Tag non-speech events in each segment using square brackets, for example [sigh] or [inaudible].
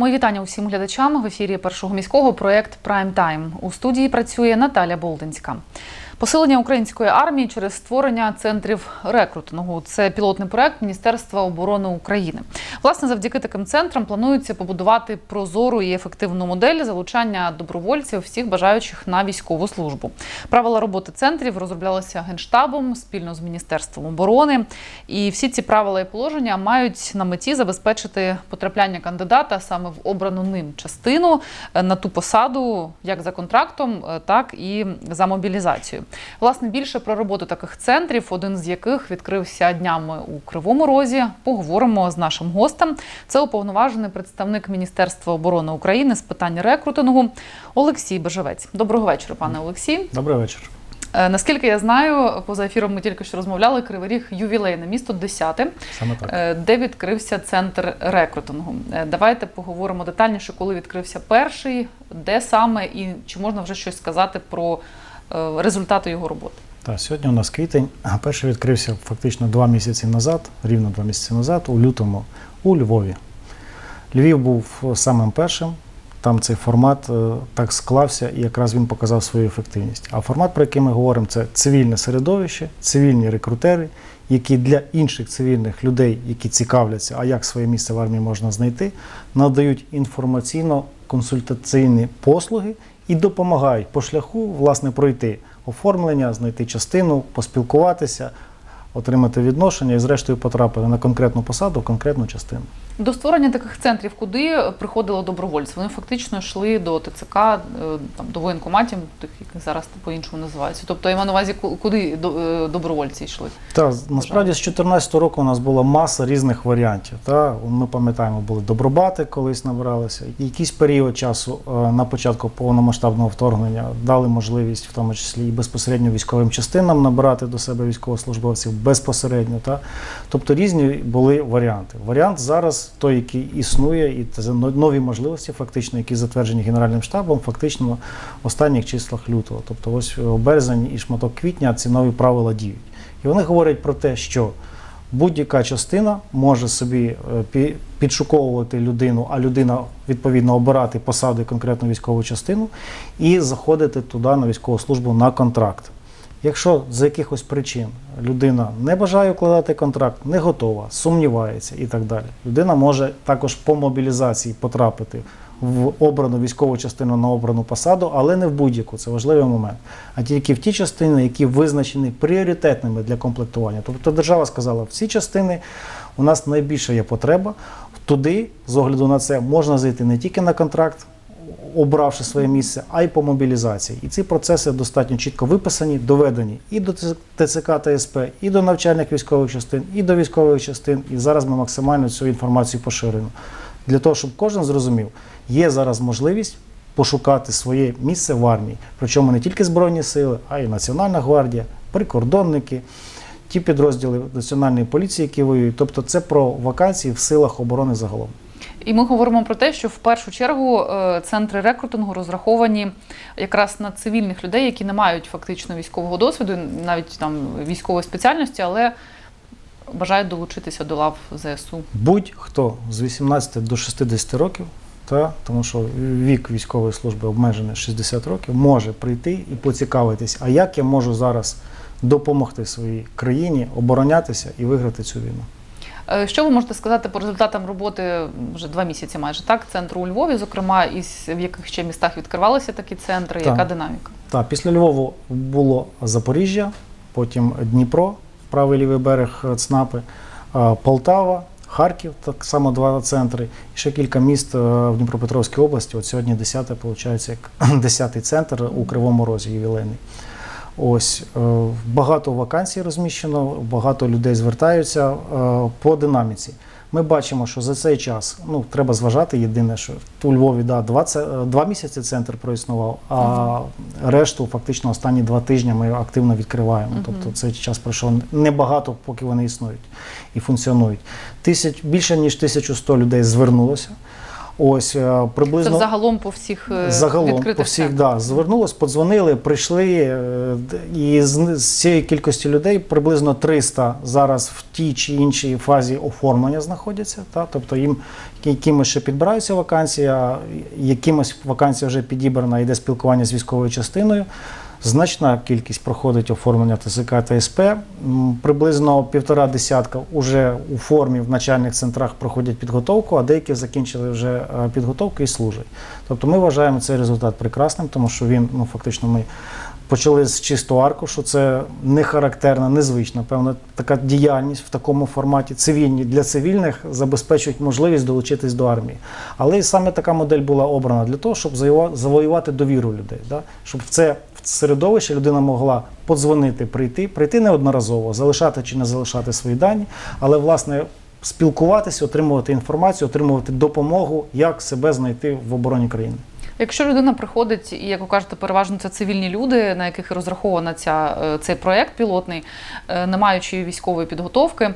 Мої вітання усім глядачам в ефірі першого міського проект Прайм Тайм. У студії працює Наталя Болдинська. Посилення української армії через створення центрів рекрутингу. Це пілотний проект Міністерства оборони України. Власне, завдяки таким центрам планується побудувати прозору і ефективну модель залучання добровольців всіх бажаючих на військову службу. Правила роботи центрів розроблялися генштабом спільно з міністерством оборони. І всі ці правила і положення мають на меті забезпечити потрапляння кандидата саме в обрану ним частину е, на ту посаду, як за контрактом, е, так і за мобілізацією. Власне, більше про роботу таких центрів, один з яких відкрився днями у Кривому Розі. Поговоримо з нашим гостем. Це уповноважений представник Міністерства оборони України з питань рекрутингу Олексій Бежевець. Доброго вечора, пане Олексій. Добрий вечір. Е, Наскільки я знаю, поза ефіром ми тільки що розмовляли. Кривий Ріг ювілейне місто 10 Саме так. Е, де відкрився центр рекрутингу. Е, Давайте поговоримо детальніше, коли відкрився перший, де саме і чи можна вже щось сказати про е, результати його роботи. Так, сьогодні у нас квітень, перший відкрився фактично два місяці назад, рівно два місяці назад, у лютому, у Львові. Львів був самим першим. Там цей формат е, так склався, і якраз він показав свою ефективність. А формат, про який ми говоримо, це цивільне середовище, цивільні рекрутери, які для інших цивільних людей, які цікавляться, а як своє місце в армії можна знайти, надають інформаційно-консультаційні послуги і допомагають по шляху власне пройти оформлення, знайти частину, поспілкуватися, отримати відношення і, зрештою, потрапити на конкретну посаду, в конкретну частину. До створення таких центрів, куди приходили добровольці? Вони фактично йшли до ТЦК, е, там до воєнкоматів, які зараз по-іншому називаються. Тобто я маю на увазі, ку- куди е, добровольці йшли? Та насправді з 2014 року у нас була маса різних варіантів. Та ми пам'ятаємо, були добробати колись набралися. Якийсь період часу е, на початку повномасштабного вторгнення дали можливість, в тому числі і безпосередньо військовим частинам набирати до себе військовослужбовців безпосередньо. Та тобто різні були варіанти. Варіант зараз той, який існує, і це но- нові можливості, фактично, які затверджені Генеральним штабом, фактично в останніх числах лютого. Тобто, ось е, березень і шматок квітня ці нові правила діють. І вони говорять про те, що будь-яка частина може собі е, підшуковувати людину, а людина відповідно обирати посаду і конкретну військову частину і заходити туди на військову службу на контракт. Якщо з якихось причин людина не бажає укладати контракт, не готова, сумнівається і так далі, людина може також по мобілізації потрапити в обрану військову частину на обрану посаду, але не в будь-яку, це важливий момент, а тільки в ті частини, які визначені пріоритетними для комплектування. Тобто держава сказала, в ці частини у нас найбільша є потреба. Туди, з огляду на це, можна зайти не тільки на контракт, обравши своє місце, а й по мобілізації. І ці процеси достатньо чітко виписані, доведені і до ТЦК та СП, і до навчальних військових частин, і до військових частин. І зараз ми максимально цю інформацію поширюємо. Для того, щоб кожен зрозумів, є зараз можливість пошукати своє місце в армії. Причому не тільки Збройні сили, а й Національна гвардія, прикордонники, ті підрозділи Національної поліції, які воюють. Тобто це про вакансії в силах оборони загалом. І ми говоримо про те, що в першу чергу е, центри рекрутингу розраховані якраз на цивільних людей, які не мають фактично військового досвіду, навіть там військової спеціальності, але бажають долучитися до лав ЗСУ. Будь-хто з 18 до 60 років, та, тому що вік військової служби обмежений 60 років, може прийти і поцікавитись, а як я можу зараз допомогти своїй країні оборонятися і виграти цю війну. Е, Що ви можете сказати по результатам роботи вже два місяці майже так? Центру у Львові, зокрема, і в яких ще містах відкривалися такі центри? Так. Яка динаміка? Так, після Львову було Запоріжжя, потім Дніпро, правий лівий берег е, ЦНАПи, е, Полтава, Харків, так само два центри, і ще кілька міст в Дніпропетровській області. От сьогодні 10 виходить, як [clears throat] 10-й центр у Кривому Розі ювілейний. Ось е, багато вакансій розміщено, багато людей звертаються е, по динаміці. Ми бачимо, що за цей час ну треба зважати. Єдине, що у Львові да, два, е, два місяці центр проіснував, а решту фактично останні два тижні ми активно відкриваємо. Мгм. Тобто цей час пройшов небагато, поки вони існують і функціонують. Тисяч більше ніж 1100 людей звернулося. Ось е, Це приблизно по всіх е, Загалом відкритих по всіх, да, звернулось, подзвонили, прийшли, е, і з, з цієї кількості людей приблизно 300 зараз в тій чи іншій фазі оформлення знаходяться. Та? Тобто їм якимось ще підбираються вакансії, а якимось вакансія вже підібрана, йде спілкування з військовою частиною. Значна кількість проходить оформлення ТСК та СП. Приблизно півтора десятка вже у формі в начальних центрах проходять підготовку, а деякі закінчили вже е, підготовку і служать. Тобто ми вважаємо цей результат прекрасним, тому що він ну фактично ми почали з чистого аркушу. Це не характерна, незвична, певна така діяльність в такому форматі. Цивільні для цивільних забезпечують можливість долучитись до армії. Але саме така модель була обрана для того, щоб завоювати довіру людей, да? щоб в це середовище людина могла подзвонити, прийти, прийти неодноразово, залишати чи не залишати свої дані, але власне. Спілкуватися, отримувати інформацію, отримувати допомогу, як себе знайти в обороні країни. Якщо людина приходить, і як ви кажете, переважно це цивільні люди, на яких розрахована ця, е, цей проєкт пілотний, е, не маючи військової підготовки,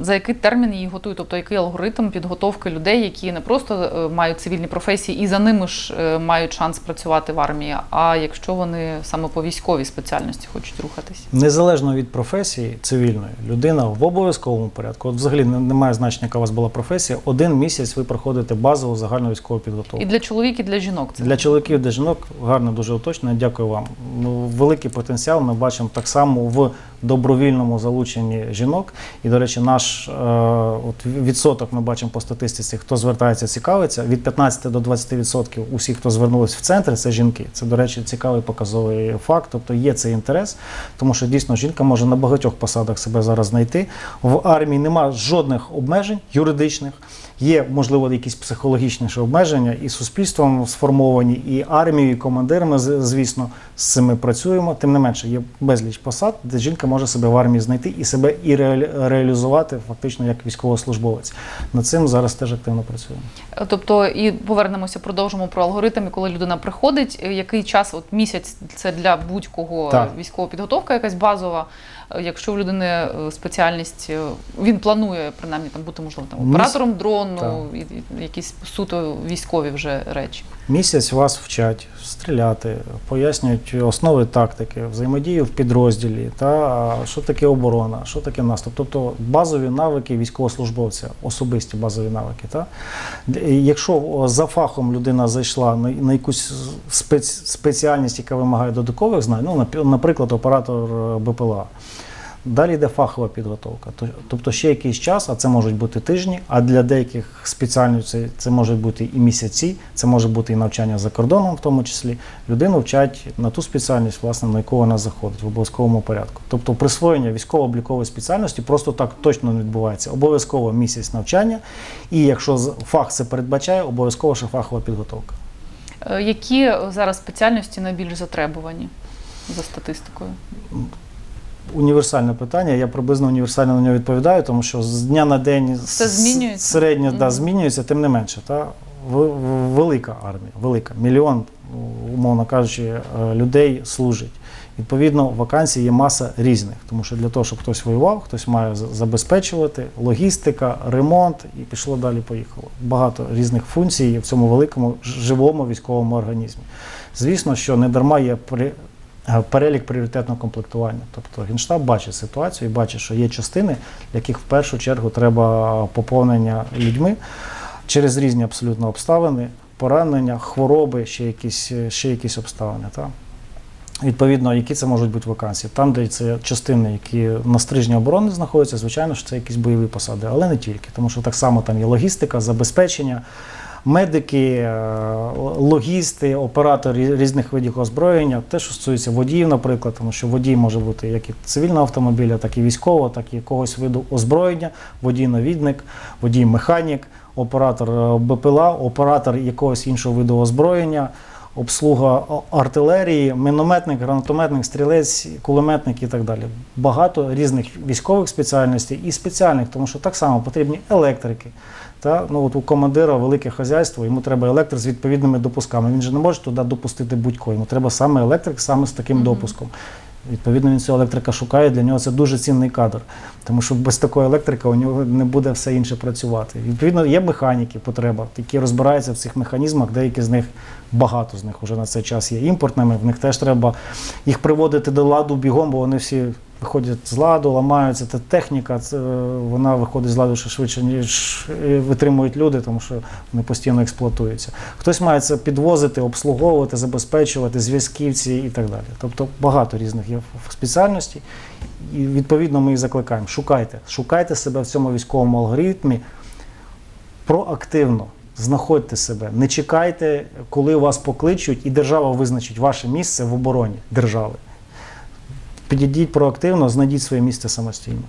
за який термін її готують, тобто який алгоритм підготовки людей, які не просто е, мають цивільні професії і за ними ж е, мають шанс працювати в армії, а якщо вони саме по військовій спеціальності хочуть рухатись. Незалежно від професії цивільної, людина в обов'язковому порядку, от взагалі немає значення, яка у вас була професія, один місяць ви проходите базову загальну військову підготовку. І для чоловіків, і для жінок це Для чоловіків, для жінок гарно дуже уточнено. Дякую вам. Ну, великий потенціал ми бачимо так само в добровільному залученні жінок. І, до речі, наш е, от відсоток ми бачимо по статистиці, хто звертається, цікавиться. Від 15 до 20% усіх, хто звернулись в центри, це жінки. Це, до речі, цікавий показовий факт. Тобто є цей інтерес, тому що дійсно жінка може на багатьох посадах себе зараз знайти. В армії немає жодних обмежень юридичних. Є, можливо, якісь психологічні обмеження, і суспільством сформовані, і армією, і командирами, звісно, з цим ми працюємо. Тим не менше, є безліч посад, де жінка може себе в армії знайти і себе і реалізувати фактично як військовослужбовець. Над цим зараз теж активно працюємо. Тобто, і повернемося, продовжимо про алгоритм. І коли людина приходить, е, який час, от місяць це для будь-кого військова підготовка, якась базова. Якщо в людини е, спеціальність, е, він планує принаймні там бути можливо там Міс- оператором дрону, і, і якісь суто військові вже речі. Місяць вас вчать стріляти, пояснюють основи тактики, взаємодію в підрозділі, та що таке оборона, що таке наступ. Тобто базові навики військовослужбовця, особисті базові навики. Та? Якщо за фахом людина зайшла на, на якусь спец, спеціальність, яка вимагає додаткових знань, ну, наприклад, оператор е, БПЛА. Далі йде фахова підготовка. Тобто ще якийсь час, а це можуть бути тижні, а для деяких спеціальностей це можуть бути і місяці, це може бути і навчання за кордоном, в тому числі. Людину вчать на ту спеціальність, власне, на яку вона заходить в обов'язковому порядку. Тобто присвоєння військово-облікової спеціальності просто так точно не відбувається. Обов'язково місяць навчання, і якщо фах це передбачає, обов'язково ще фахова підготовка. Е, Які зараз спеціальності найбільш затребувані за статистикою? Універсальне питання. Я приблизно універсально на нього відповідаю, тому що з дня на день с- змінюється? середньо да, змінюється, тим не менше. Та в- велика армія, велика мільйон, умовно кажучи, е, людей служить. Відповідно, вакансій є маса різних, тому що для того, щоб хтось воював, хтось має забезпечувати логістика, ремонт і пішло далі. Поїхало. Багато різних функцій в цьому великому живому військовому організмі. Звісно, що не дарма є при перелік пріоритетного комплектування. Тобто Генштаб бачить ситуацію і бачить, що є частини, яких в першу чергу треба поповнення людьми через різні абсолютно обставини, поранення, хвороби, ще якісь, ще якісь обставини. Та? Відповідно, які це можуть бути вакансії. Там, де це частини, які на стрижні оборони знаходяться, звичайно, що це якісь бойові посади, але не тільки, тому що так само там є логістика, забезпечення, медики, е, логісти, оператори різних видів озброєння, те, що стосується водіїв, наприклад, тому що водій може бути як і цивільного автомобіля, так і військового, так і якогось виду озброєння, водій-навідник, водій-механік, оператор е, БПЛА, оператор якогось іншого виду озброєння. Обслуга артилерії, мінометник, гранатометник, стрілець, кулеметник і так далі. Багато різних військових спеціальностей і спеціальних, тому що так само потрібні електрики. Та? Ну, от у командира велике хазяйство, йому треба електрик з відповідними допусками. Він же не може туди допустити будь-кого. Йому треба саме електрик, саме з таким Мгм. допуском. Відповідно, він цього електрика шукає. Для нього це дуже цінний кадр, тому що без такого електрика у нього не буде все інше працювати. Відповідно, є механіки, потреба, які розбираються в цих механізмах. Деякі з них багато з них вже на цей час є імпортними. В них теж треба їх приводити до ладу бігом, бо вони всі виходять з ладу, ламаються. Та техніка це, вона виходить з ладу ще швидше, ніж е, витримують люди, тому що вони постійно експлуатуються. Хтось має це підвозити, обслуговувати, забезпечувати, зв'язківці і так далі. Тобто багато різних є спеціальностей. І відповідно ми їх закликаємо. Шукайте, шукайте себе в цьому військовому алгоритмі проактивно. Знаходьте себе, не чекайте, коли вас покличуть, і держава визначить ваше місце в обороні держави. Підійдіть проактивно, знайдіть своє місце самостійно.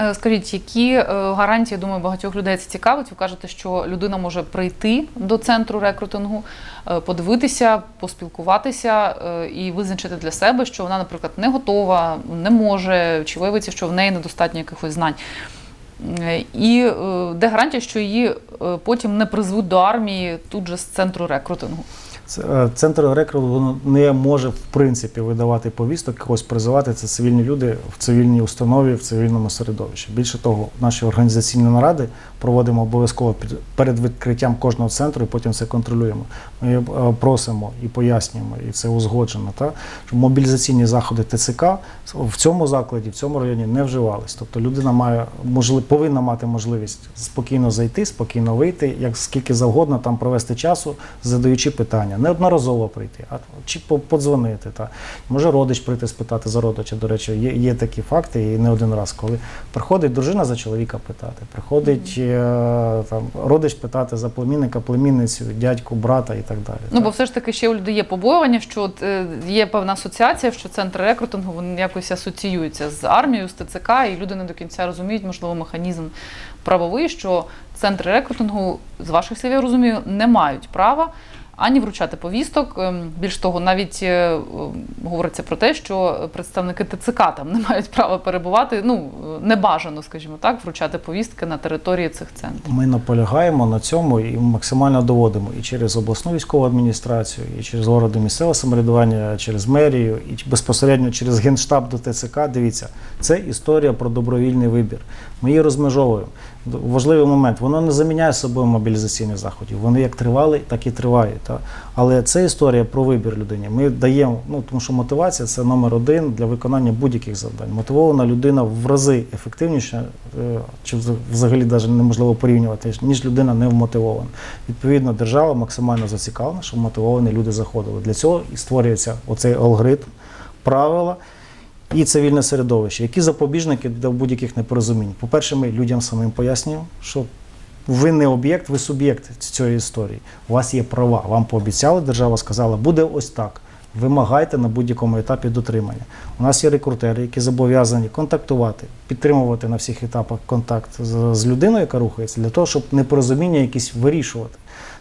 Е, Скажіть, які е, гарантії, думаю, багатьох людей це цікавить. Ви кажете, що людина може прийти до центру рекрутингу, е, подивитися, поспілкуватися і визначити для себе, що вона, наприклад, не готова, не може, чи виявиться, що в неї недостатньо якихось знань. І де гарантія, що її потім не призвуть до армії тут же з центру рекрутингу? Е, Центр рекрутингу не може в принципі видавати повісток, когось призивати. Це цивільні люди в цивільній установі, в цивільному середовищі. Більше того, наші організаційні наради проводимо обов'язково перед відкриттям кожного центру, і потім це контролюємо. Ми е, просимо і пояснюємо, і це узгоджено. Та що мобілізаційні заходи ТЦК в цьому закладі, в цьому районі не вживались. Тобто людина має можли, повинна мати можливість спокійно зайти, спокійно вийти, як скільки завгодно там провести часу, задаючи питання, неодноразово прийти, а чи по- подзвонити. Та може родич прийти спитати за родича. До речі, є, є такі факти, і не один раз, коли приходить дружина за чоловіка питати, приходить е, там родич питати за племінника, племінницю, дядьку, брата і так далі. Ну, так. бо все ж таки ще у людей є побоювання, що от, е, є певна асоціація, що центри рекрутингу вони якось асоціюються з армією, з ТЦК, і люди не до кінця розуміють, можливо, механізм правовий, що центри рекрутингу, з ваших слів, я розумію, не мають права ані вручати повісток. Ем, Більш того, навіть е, е, говориться про те, що представники ТЦК там [laughs] не мають права перебувати. Ну е, небажано, скажімо так, вручати повістки на території цих центрів. Ми наполягаємо на цьому і максимально доводимо і через обласну військову адміністрацію, і через органи місцевого самоврядування, через мерію, і безпосередньо через генштаб до ТЦК. Дивіться, це історія про добровільний вибір. Ми її розмежовуємо. Важливий момент, воно не заміняє собою мобілізаційних заходів. Вони як тривали, так і тривають. Та? Але це історія про вибір людині. Ми даємо, ну тому що мотивація це номер один для виконання будь-яких завдань. Мотивована людина в рази ефективніша, е, чи взагалі навіть неможливо порівнювати, ніж людина не вмотивована. Відповідно, держава максимально зацікавлена, щоб мотивовані люди заходили. Для цього і створюється оцей алгоритм, правила і цивільне середовище. Які запобіжники до будь-яких непорозумінь? По-перше, ми людям самим пояснюємо, що ви не об'єкт, ви суб'єкт цієї історії. У вас є права. Вам пообіцяли, держава сказала, буде ось так. Вимагайте на будь-якому етапі дотримання. У нас є рекрутери, які зобов'язані контактувати, підтримувати на всіх етапах контакт з, людиною, яка рухається, для того, щоб непорозуміння якісь вирішувати.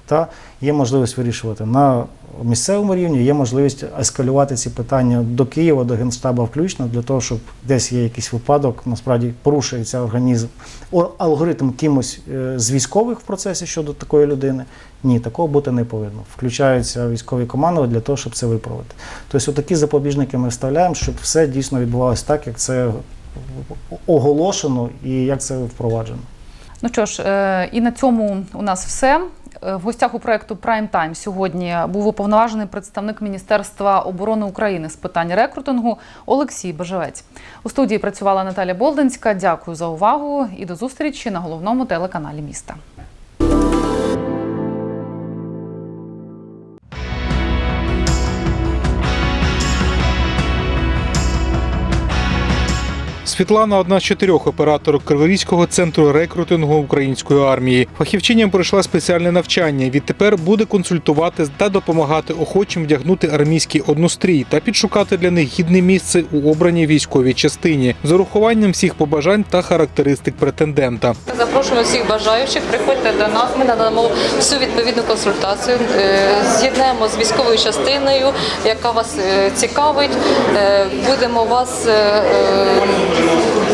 Та є можливість вирішувати на місцевому рівні, є можливість ескалювати ці питання до Києва, до Генштаба включно, для того, щоб десь є якийсь випадок, насправді порушується організм, алгоритм кимось е, з військових в процесі щодо такої людини. Ні, такого бути не повинно. Включаються військові команди для того, щоб це виправити. Тобто, такі запобіжники ми вставляємо, щоб все дійсно відбувалося так, як це оголошено і як це впроваджено. Ну що ж, е, і на цьому у нас все. Е, В гостях у проекту Prime Time сьогодні був уповноважений представник Міністерства оборони України з питань рекрутингу Олексій Бежевець. У студії працювала Наталя Болдинська. Дякую за увагу і до зустрічі на головному телеканалі міста. Світлана одна з чотирьох операторок Криворізького центру рекрутингу української армії. Фахівчиня пройшла спеціальне навчання. Відтепер буде консультувати та допомагати охочим вдягнути армійський однострій та підшукати для них гідне місце у обраній військовій частині з урахуванням всіх побажань та характеристик претендента. Запрошуємо всіх бажаючих. Приходьте до нас. Ми надамо всю відповідну консультацію. е, З'єднаємо з військовою частиною, яка вас е, цікавить. Е, Будемо вас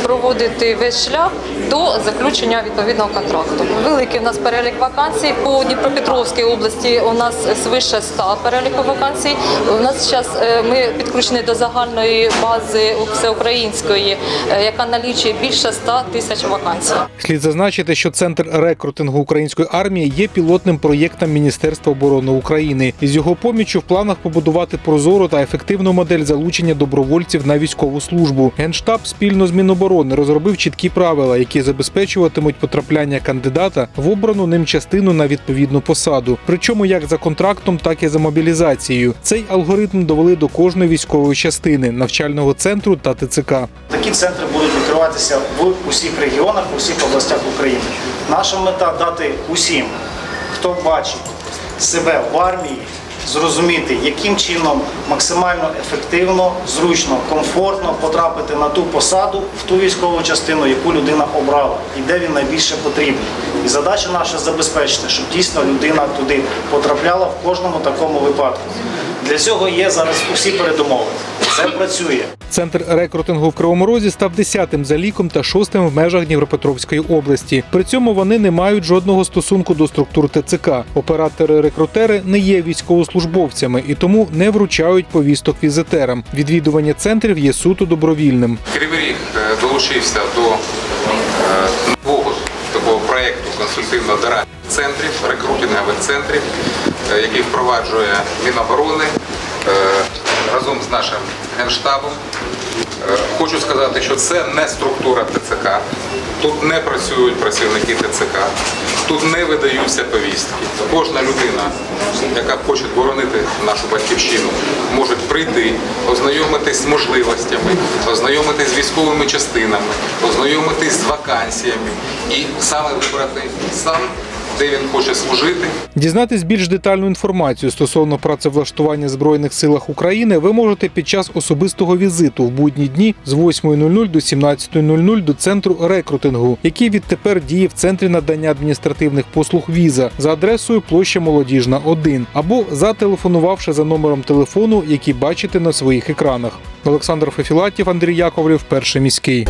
проводити весь шлях до заключення відповідного контракту. Великий у нас перелік вакансій по Дніпропетровській області. У нас свише 100 переліку вакансій. У нас зараз ми підключені до загальної бази всеукраїнської, е, яка налічує більше 100 тисяч вакансій. Слід зазначити, що центр рекрутингу української армії є пілотним проєктом Міністерства оборони України. Із його поміччю в планах побудувати прозору та ефективну модель залучення добровольців на військову службу. Генштаб спільно з Міноборони розробив чіткі правила, які забезпечуватимуть потрапляння кандидата в обрану ним частину на відповідну посаду. Причому як за контрактом, так і за мобілізацією. Цей алгоритм довели до кожної військової частини, навчального центру та ТЦК. Такі центри будуть відкриватися в усіх регіонах, в усіх областях України. Наша мета дати усім, хто бачить себе в армії, зрозуміти, яким чином максимально ефективно, зручно, комфортно потрапити на ту посаду, в ту військову частину, яку людина обрала, і де він найбільше потрібен. І задача наша забезпечити, щоб дійсно людина туди потрапляла в кожному такому випадку. Для цього є зараз усі передумови. Це працює. Центр рекрутингу в Кривому Розі став десятим за ліком та шостим в межах Дніпропетровської області. При цьому вони не мають жодного стосунку до структур ТЦК. Оператори-рекрутери не є військовослужбовцями і тому не вручають повісток візитерам. Відвідування центрів є суто добровільним. Кривий Ріг е, долучився до е, нового такого проєкту консультивно-дорадчих центрів, рекрутингових центрів, е, який впроваджує Міноборони разом з нашим генштабом. Е, Хочу сказати, що це не структура ТЦК. Тут не працюють працівники ТЦК, тут не видаються повістки. Кожна людина, яка хоче боронити нашу батьківщину, може прийти, ознайомитись з можливостями, ознайомитись з військовими частинами, ознайомитись з вакансіями і саме вибрати сам, де він хоче служити, Дізнатись більш детальну інформацію стосовно працевлаштування збройних силах України ви можете під час особистого візиту в будні дні з 8.00 до 17.00 до центру рекрутингу, який відтепер діє в центрі надання адміністративних послуг віза за адресою площа Молодіжна 1 або зателефонувавши за номером телефону, який бачите на своїх екранах. Олександр Фефілатів, Андрій Яковлів, перший міський.